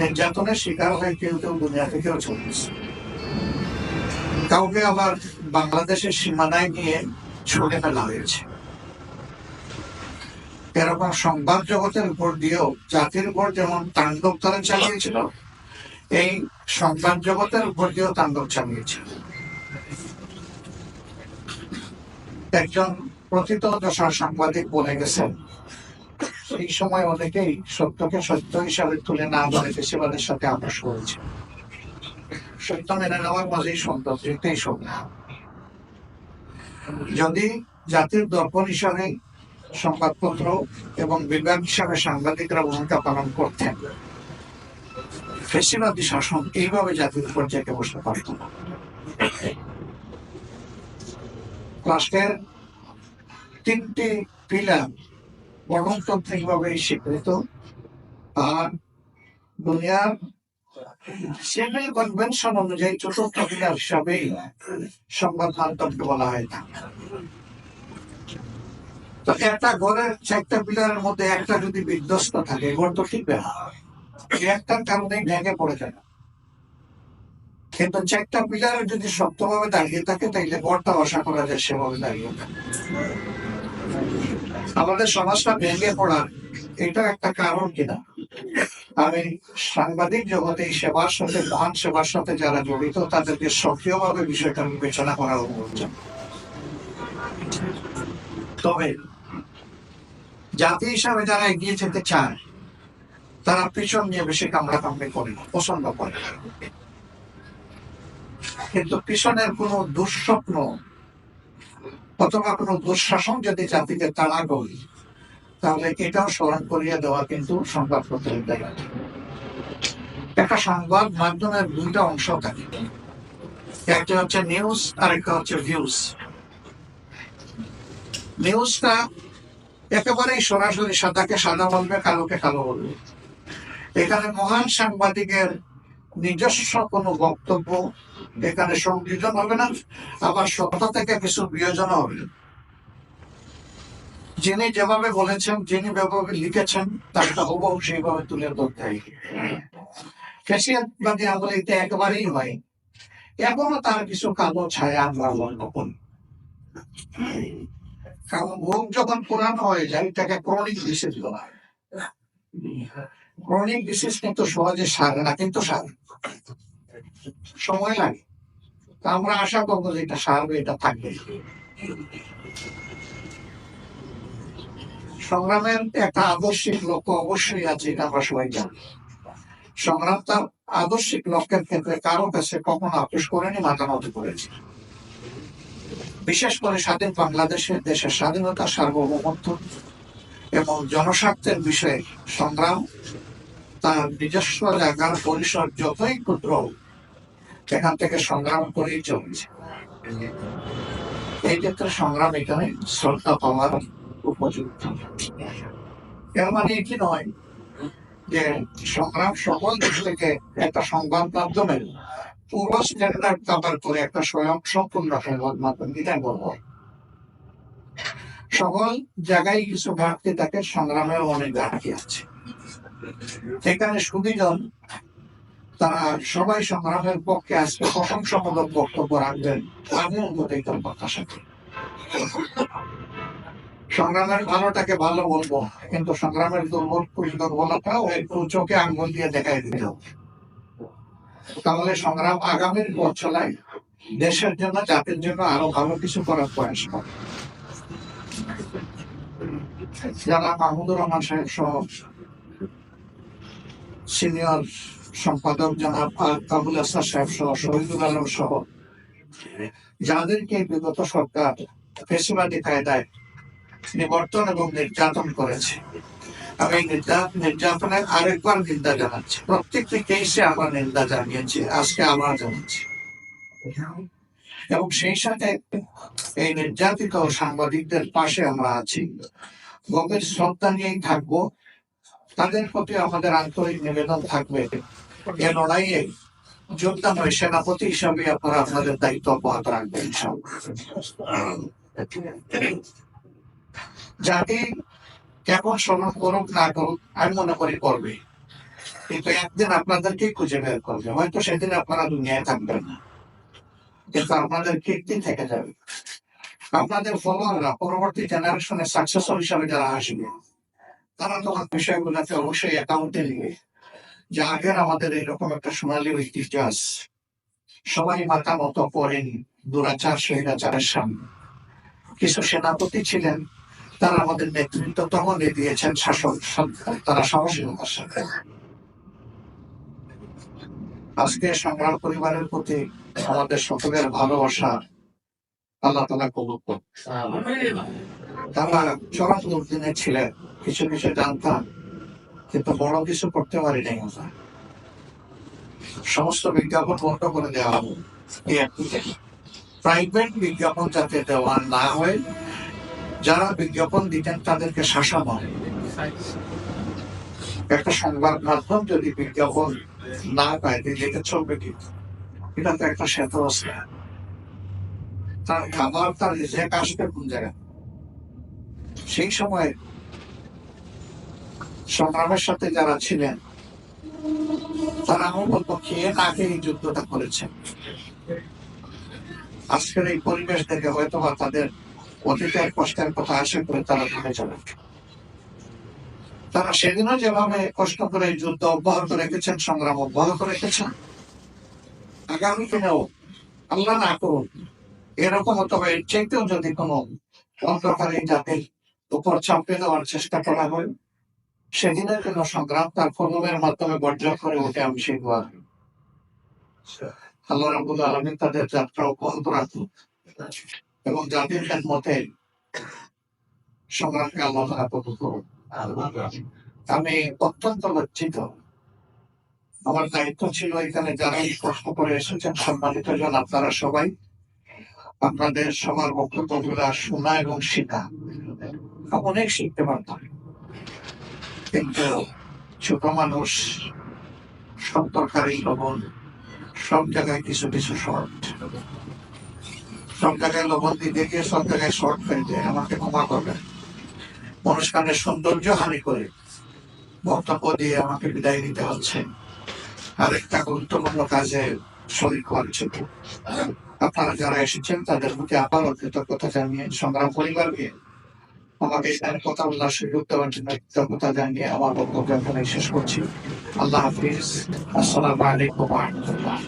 নির্যাতনের শিকার হয়ে কেউ কেউ দুনিয়া থেকেও চলে গেছে কাউকে আবার বাংলাদেশের সীমানায় নিয়ে ছুড়ে ফেলা হয়েছে। এরকম সংবাদ জগতের উপর দিয়েও জাতির উপর যেমন তাণ্ডব তারা চালিয়েছিল, এই সংবাদ জগতের উপর দিয়েও তাণ্ডব চালিয়েছিল। একজন প্রথিত দশার সাংবাদিক বলে গেছেন এই সময় অনেকেই সত্যকে সত্য হিসাবে তুলে না ধরে বেশিবাদের সাথে আপোষ করেছে। সত্য মেনে নেওয়ার মাঝেই সৌন্দর্য এটাই যদি জাতির দর্পণ হিসাবে সংবাদপত্র এবং বিজ্ঞান হিসাবে সাংবাদিকরা ভূমিকা পালন করতেন, ফেসিবাদী শাসন এইভাবে জাতির চেপে বসতে পারত না। রাষ্ট্রের তিনটি পিলার গণতান্ত্রিকভাবে স্বীকৃত আর দুনিয়ার সিভিল কনভেনশন অনুযায়ী চতুর্থ পিলার হিসাবে সংবাদ মাধ্যমকে বলা হয় না তো একটা ঘরের চারটা পিলারের মধ্যে একটা যদি বিধ্বস্ত থাকে, ঘর তো টিকবে না। একটার কারণে ভেঙে পড়ে যায়। কিন্তু চারটা পিলার যদি শক্তভাবে দাঁড়িয়ে থাকে, তাইলে ঘরটা আশা করা যায় সেভাবে দাঁড়িয়ে থাকে। আমাদের সমাজটা ভেঙে পড়ার এটা একটা কারণ কিনা? আমি সাংবাদিক জগতে সেবার সাথে, মহান সেবার সাথে যারা জড়িত, তাদেরকে সক্রিয়ভাবে বিষয়টা বিবেচনা করার অনুরোধ তবে, জাতি হিসাবে যারা এগিয়ে যেতে চায়, তারা পিছন নিয়ে বেশি কামড়া কামড়ি করে না, পছন্দ করে কিন্তু পিছনের কোনো দুঃস্বপ্ন অথবা কোনো দুঃশাসন যদি জাতিকে তাড়া করি তাহলে এটাও স্মরণ করিয়ে দেওয়া কিন্তু সংবাদপত্রের দায়িত্ব একটা সংবাদ মাধ্যমের দুইটা অংশ থাকে। একটা হচ্ছে নিউজ আর একটা হচ্ছে ভিউজ। নিউজটা একেবারেই সরাসরি সাদাকে সাদা বলবে, কালোকে কালো বলবে। এখানে মহান সাংবাদিকের নিজস্ব কোনো বক্তব্য এখানে সংযোজন হবে না, আবার সত্তা থেকে কিছু বিয়োজন হবে। যিনি যেভাবে বলেছেন, যিনি যেভাবে লিখেছেন, তারটা হুবহু সেইভাবে তুলে ধরতে ফেসিয়াতবাদী আমলে এটা একেবারেই হয়। এখনও তার কিছু কালো ছায়া আমরা করি। কারণ ভোগ যখন পুরানো হয়ে যায় তাকে ক্রনিক ডিসিজ বলা হয়। ক্রনিক ডিসিজ কিন্তু সহজে সারে না, কিন্তু সারে সময় লাগে। তা আমরা আশা করব যে এটা সারবে, এটা থাকবে। সংগ্রামের একটা আদর্শিক লক্ষ্য অবশ্যই আছে, এটা আমরা সবাই জানি। সংগ্রাম তার আদর্শিক লক্ষ্যের ক্ষেত্রে কারও কাছে কখনো আপোষ করেনি, মাথা মতো করেছে। বিশেষ করে স্বাধীন বাংলাদেশের দেশের স্বাধীনতা, সার্বভৌমত্ব এবং জনস্বার্থের বিষয়ে সংগ্রাম, তার নিজস্ব জায়গার পরিসর যতই ক্ষুদ্র সেখান থেকে সংগ্রাম করেই চলছে। এই ক্ষেত্রে সংগ্রাম এখানে শ্রদ্ধা পাওয়ার উপযুক্ত। এর মানে এটি নয় যে সংগ্রাম সকল দিক থেকে একটা সংবাদ মাধ্যমের পুরো স্ট্যান্ডার্ড কভার করে একটা স্বয়ং সম্পূর্ণ সংবাদ মাধ্যম এটা বলব। সকল জায়গায় কিছু ঘাটতি থাকে সংগ্রামের অনেক ঘাটতি আছে। এখানে সুদীজন তারা সবাই সংগ্রামের পক্ষে আজকে প্রশংসামূলক বক্তব্য রাখবেন আমি অন্তত এটা প্রত্যাশা করি। সংগ্রামের ভালোটাকে ভালো বলব, কিন্তু সংগ্রামের দুর্বল দুর্বলতাও একটু চোখে আঙ্গুল দিয়ে দেখাই দিতে হবে। তাহলে সংগ্রাম আগামীর পথ চলায় দেশের জন্য, জাতির জন্য আরও ভালো কিছু করার প্রয়াস করে যারা মাহমুদুর রহমান সাহেব সহ সিনিয়র সম্পাদক জনাব আর কাবুল আসাদ সাহেব সহ, শহীদুল আলম সহ, যাদেরকে বিগত সরকার ফেসিবাদী কায়দায় নিবর্তন এবং নির্যাতন করেছে। আমি এই নির্যা- নির্যাতনের আরেকবার নিন্দা জানাচ্ছি। প্রত্যেকটি কেসে আমরা নিন্দা জানিয়েছি, আজকে আবার জানাচ্ছি। এবং সেই সাথে এই নির্যাতিত সাংবাদিকদের পাশে আমরা আছি। গভীর শ্রদ্ধা নিয়েই থাকব। তাদের প্রতি আমাদের আন্তরিক নিবেদন থাকবে এ লড়াইয়ে যোদ্ধা নয় সেনাপতি হিসাবে আপনারা আপনাদের দায়িত্ব অব্যাহত রাখবেন। জাতি কেমন স্মরণ করুক না করুক, আমি মনে করি করবে। কিন্তু একদিন আপনাদেরকেই খুঁজে বের করবে। হয়তো সেদিন আপনারা দুনিয়ায় থাকবেন না। কিন্তু আপনাদের কীর্তি থেকে যাবে। আপনাদের ফলোয়াররা পরবর্তী জেনারেশনের সাকসেসর হিসাবে যারা আসবে, তারা তোমার বিষয়গুলোতে অবশ্যই অ্যাকাউন্টে নিবে। যে আগের আমাদের এরকম একটা সোনালী ঐতিহ্য আছে। সবাই মাথা মতো করেনি, দুরাচার, স্বৈরাচারের সামনে। কিছু সেনাপতি ছিলেন, তারা আমাদের নেতৃত্ব তখন দিয়েছেন শাসক তারা সাহসিকতার সাথে। আজকে সংগ্রাম পরিবারের প্রতি আমাদের সকলের ভালোবাসা আল্লাহ তালা কবুল করুন। তারা চরম দুর্দিনে ছিলেন কিছু কিছু জানতাম কিন্তু বড় কিছু করতে পারি নাই আমরা সমস্ত বিজ্ঞাপন বন্ধ করে দেওয়া হবে প্রাইভেট বিজ্ঞাপন যাতে দেওয়া না হয়। যারা বিজ্ঞাপন দিতেন তাদেরকে শাসানো হয়। একটা সংবাদ মাধ্যম যদি বিজ্ঞাপন না পায় দিল্লিতে চলবে কি এটা তো একটা শ্বেত অবস্থা তার খাবার, তার রিজেক আসবে কোন জায়গায়? সেই সময় সংগ্রামের সাথে যারা ছিলেন, তারা আমার না খেয়ে এই যুদ্ধটা করেছেন। আজকের এই পরিবেশ থেকে হয়তো বা তাদের অতীতের কষ্টের কথা আশা করে তারা ভুলে যাবে। তারা সেদিনও যেভাবে কষ্ট করে যুদ্ধ অব্যাহত রেখেছেন, সংগ্রাম অব্যাহত রেখেছেন, আগামী দিনেও আল্লাহ না করুন এরকম এর চাইতেও যদি কোনো অন্ধকারী জাতির উপর চাপিয়ে দেওয়ার চেষ্টা করা হয় সেদিনের জন্য সংগ্রাম তার কলমের মাধ্যমে বর্জন করে উঠে আমি সেই দোয়া আল্লাহ রাবুল আলমিন তাদের যাত্রা অব্যাহত রাখুন এবং জাতির খেদমতে সংগ্রামকে আল্লাহ তারা কবুল করুন আমি অত্যন্ত লজ্জিত। আমার দায়িত্ব ছিল এখানে যারা প্রশ্ন করে এসেছেন সম্মানিত জন আপনারা সবাই। আপনাদের সবার বক্তব্যগুলা শোনা এবং শেখা অনেক শিখতে পারতাম। কিন্তু ছোট মানুষ, সব তরকারি লবণ, সব জায়গায় কিছু কিছু শর্ট সব জায়গায় লবণ দিতে গিয়ে সব জায়গায় শর্ট হয়ে যায়। আমাকে ক্ষমা করবেন। অনুষ্ঠানের সৌন্দর্য হানি করে বক্তব্য দিয়ে আমাকে বিদায় নিতে হচ্ছে। আরেকটা গুরুত্বপূর্ণ কাজে শরীর করছে আপনারা যারা এসেছেন, তাদের প্রতি আবারও কৃতজ্ঞতা জানিয়ে, সংগ্রাম পরিবারকে আমাকে এখানে কথা বলার সুযোগ দেওয়ার জন্য কৃতজ্ঞতা জানিয়ে আমার বক্তব্য এখানে শেষ করছি। আল্লাহ হাফিজ। আসসালামু আলাইকুম রাহমাতুল্লাহ।